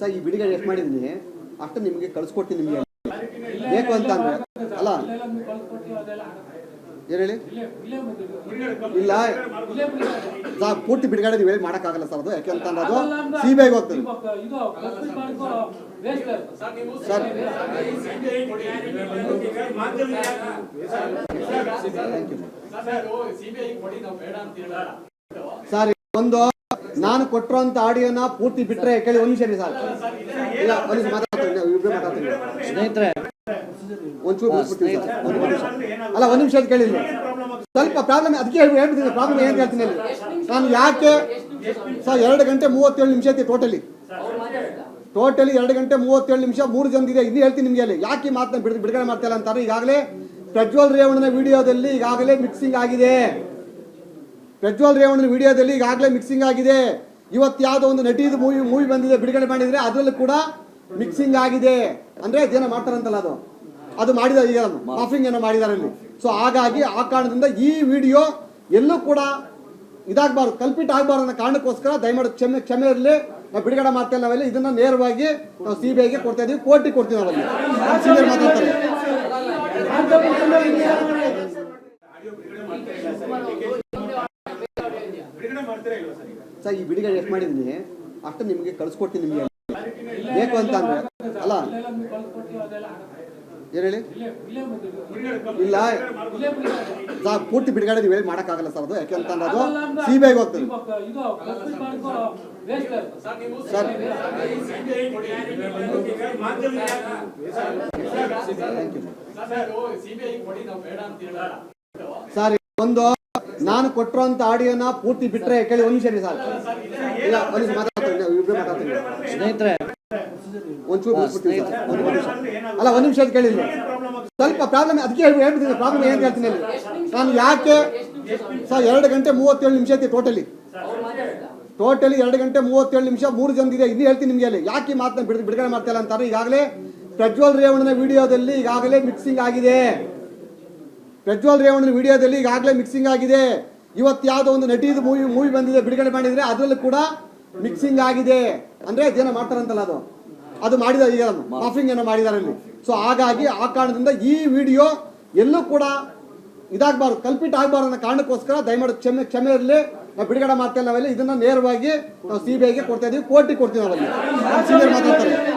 Sir ಈ ಬಿಡುಗಡೆ ಎಷ್ಟು ಮಾಡಿದ್ದೀನಿ ಅಷ್ಟು ನಿಮಗೆ ಕಳಿಸ್ಕೊಡ್ತೀನಿ ನಿಮಗೆ. ಬೇಕು ಅಂತ ಅಂದ್ರೆ. ಅಲ್ಲ. ಏನು ಹೇಳಿ? ಇಲ್ಲ. ಸರ್ ಪೂರ್ತಿ ಬಿಡುಗಡೆ ನೀವು ಹೇಳಿ ಮಾಡೋಕ್ಕಾಗಲ್ಲ ಸರ್ ಅದು. ಯಾಕೆ ಅಂತ ಅಂದ್ರೆ ಅದು ಸಿ ಬಿ ಐಗೆ ಹೋಗ್ತದೆ. ಸರ್. ಥ್ಯಾಂಕ್ ಯು ಒಂದು ನಾನು ಕೊಟ್ಟಿರೋಂಥ ಆಡಿಯೋನ ಪೂರ್ತಿ ಬಿಟ್ರೆ ಕೇಳಿ ಒಂದು ನಿಮಿಷ ರೀ ಸರ್ ಇಲ್ಲ ಒಂದು ನಿಮಿಷ ಮಾತಾಡ್ತೀನಿ ಸ್ನೇಹಿತರೆ ಒಂಚೂರು ಬಿಟ್ಬಿಡ್ತೀನಿ ಸರ್. ಒಂದು ನಿಮಿಷ. ಅಲ್ಲ ಒಂದು ನಿಮಿಷ ಕೇಳಿಲ್ಲ ಸ್ವಲ್ಪ ಪ್ರಾಬ್ಲಮ್ ಅದಕ್ಕೆ ಹೇಳ್ಬಿಟ್ಟು ಹೇಳ್ಬಿಡ್ತೀನಿ ಪ್ರಾಬ್ಲಮ್ ಏನು ಹೇಳ್ತೀನಿ ನಾನು ಯಾಕೆ ಸರ್ ಎರಡು ಗಂಟೆ ಮೂವತ್ತೇಳು ನಿಮಿಷ ಐತಿ ಟೋಟಲಿ. ಟೋಟಲಿ ಎರಡು ಗಂಟೆ ಮೂವತ್ತೇಳು ನಿಮಿಷ ಮೂರು ಜನದಿದೆ. ಇನ್ನು ಹೇಳ್ತೀನಿ ನಿಮಗೆ ಅಲ್ಲಿ ಯಾಕೆ ಮಾತನ್ನ ಬಿಡ್ ಬಿಡುಗಡೆ ಮಾಡ್ತಾ ಅಂತಾರೆ? ಈಗಾಗಲೇ ಪ್ರಜ್ವಲ್ ರೇವಣ್ಣನ ವಿಡಿಯೋದಲ್ಲಿ ಈಗಾಗಲೇ ಮಿಕ್ಸಿಂಗ್ ಆಗಿದೆ. ಪ್ರಜ್ವಲ್ ರೇವಣ್ಣ ವಿಡಿಯೋದಲ್ಲಿ ಈಗಾಗಲೇ ಮಿಕ್ಸಿಂಗ್ ಆಗಿದೆ. ಇವತ್ತು ಯಾವುದೋ ಒಂದು ನಟಿದು ಮೂವಿ ಮೂವಿ ಬಂದಿದೆ ಬಿಡುಗಡೆ ಮಾಡಿದ್ರೆ ಅದರಲ್ಲೂ ಕೂಡ ಮಿಕ್ಸಿಂಗ್ ಆಗಿದೆ. ಅಂದ್ರೆ ಅದೇನೋ ಮಾಡ್ತಾರಂತಲ್ಲ ಅದು? ಅದು ಮಾಡಿದ ಈಗ ಮಾಫಿಂಗ್ ಏನೋ ಮಾಡಿದ್ದಾರೆ ಅಲ್ಲಿ. ಸೊ ಹಾಗಾಗಿ ಆ ಕಾರಣದಿಂದ ಈ ವಿಡಿಯೋ ಎಲ್ಲೂ ಕೂಡ ಇದಾಗಬಾರ್ದು ಕಲ್ಪಿಟ್ ಆಗಬಾರ್ದು ಅನ್ನೋ ಕಾರಣಕ್ಕೋಸ್ಕರ ದಯಮಾಡಿ ಕ್ಷಮೆ ಕ್ಷಮೆ ಇರಲಿ. ನಾವು ಬಿಡುಗಡೆ ಮಾಡ್ತಾ ಇಲ್ಲ ನಾವೆಲ್ಲ. ಇದನ್ನ ನೇರವಾಗಿ ನಾವು ಸಿ ಬಿ ಐಗೆ ಕೊಡ್ತಾ ಇದೀವಿ ಕೋರ್ಟಿಗೆ ಕೊಡ್ತೀವಿ ನಾವಲ್ಲಿ. ಸೀನಿಯರ್ ಮಾತಾಡ್ತಾರೆ ಆಡಿಯೋ ಬಿಡುಗಡೆ ಮಾಡ್ತೀರಾ ಇಲ್ಲ ಸರ್ ಈಗ ಬಿಡುಗಡೆ ಮಾಡ್ತೀರಾ ಇಲ್ವಾ ಸರ್ ಈ ಬಿಡುಗಡೆ ಎಷ್ಟು ಮಾಡಿದ್ದೀನಿ ಅಷ್ಟು ನಿಮಗೆ ಕಳಿಸ್ಕೊಡ್ತೀನಿ ನಿಮಗೆ. ಬೇಕು ಅಂತ ಅಂದ್ರೆ ಅಲ್ಲ. ಏನು ಹೇಳಿ? ಇಲ್ಲ. ಸರ್ ಪೂರ್ತಿ ಬಿಡುಗಡೆ ನೀವು ಹೇಳಿ ಮಾಡೋಕ್ಕಾಗಲ್ಲ ಸರ್ ಅದು. ಯಾಕೆ ಅಂತಂದ್ರೆ ಅದು ಸಿ ಬಿ ಐಗೆ ಹೋಗ್ತದೆ. ಸರ್ ಥ್ಯಾಂಕ್ ಯು ಸರ್ ಒಂದು ನಾನು ಕೊಟ್ಟಿರೋಂಥ ಆಡಿಯೋನ ಪೂರ್ತಿ ಬಿಟ್ರೆ ಕೇಳಿ ಒಂದು ನಿಮಿಷ ರೀ ಸರ್ ಇಲ್ಲ ಒಂದು ಮಾತಾಡ್ತೀನಿ ಸ್ನೇಹಿತರೆ ಒಂಚೂರು ಸರ್ ಅಲ್ಲ ಒಂದು ನಿಮಿಷ ಕೇಳಿಲ್ಲ ಸ್ವಲ್ಪ ಪ್ರಾಬ್ಲಮ್ ಅದಕ್ಕೆ ಹೇಳಿ ಪ್ರಾಬ್ಲಮ್ ಏನು ಹೇಳ್ತೀನಿ ಅಲ್ಲಿ ನಾನು ಯಾಕೆ ಸರ್ ಎರಡು ಗಂಟೆ ಮೂವತ್ತೇಳು ನಿಮಿಷ ಐತಿ ಟೋಟಲಿ. ಟೋಟಲಿ ಎರಡು ಗಂಟೆ ಮೂವತ್ತೇಳು ನಿಮಿಷ ಮೂರು ಜನದಿದೆ ಇನ್ನು ಹೇಳ್ತೀನಿ ನಿಮಗೆ ಅಲ್ಲಿ ಯಾಕೆ ಮಾತನ್ನು ಮಾತನ್ನ ಬಿಡ್ ಬಿಡುಗಡೆ ಮಾಡ್ತಾ ಇಲ್ಲ ಅಂತಾರೆ? ಈಗಾಗಲೇ ಪ್ರಜ್ವಲ್ ರೇವಣ್ಣನ ವಿಡಿಯೋದಲ್ಲಿ ಈಗಾಗಲೇ ಮಿಕ್ಸಿಂಗ್ ಆಗಿದೆ. ಪ್ರಜ್ವಲ್ ರೇವಣ್ಣನ ವಿಡಿಯೋದಲ್ಲಿ ಈಗಾಗಲೇ ಮಿಕ್ಸಿಂಗ್ ಆಗಿದೆ. ಇವತ್ತು ಯಾವುದೋ ಒಂದು ನಟಿದು ಮೂವಿ ಮೂವಿ ಬಂದಿದೆ ಬಿಡುಗಡೆ ಮಾಡಿದರೆ ಅದರಲ್ಲೂ ಕೂಡ ಮಿಕ್ಸಿಂಗ್ ಆಗಿದೆ. ಅಂದರೆ ಅದೇನೋ ಮಾಡ್ತಾರಂತಲ್ಲ ಅದು. ಅದು ಮಾಡಿದ ಈಗ ಮಾಫಿಂಗ್ ಏನೋ ಮಾಡಿದ್ದಾರೆ ಅಲ್ಲಿ. ಸೊ ಹಾಗಾಗಿ ಆ ಕಾರಣದಿಂದ ಈ ವಿಡಿಯೋ ಎಲ್ಲೂ ಕೂಡ ಇದಾಗಬಾರ್ದು ಕಲ್ಪಿಟ್ ಆಗಬಾರ್ದು ಅನ್ನೋ ಕಾರಣಕ್ಕೋಸ್ಕರ ದಯಮಾಡಿ ಕ್ಷಮೆ ಕ್ಷಮೆ ಇರಲಿ. ನಾವು ಬಿಡುಗಡೆ ಮಾಡ್ತಾ ಇಲ್ಲ ನಾವೆಲ್ಲ. ಇದನ್ನ ನೇರವಾಗಿ ನಾವು ಸಿ ಬಿ ಐಗೆ ಕೊಡ್ತಾ ಇದೀವಿ. ಕೋರ್ಟಿಗೆ ಕೊಡ್ತೀವಿ ನಾವಲ್ಲಿ. ಮಾತಾಡ್ತಾರೆ?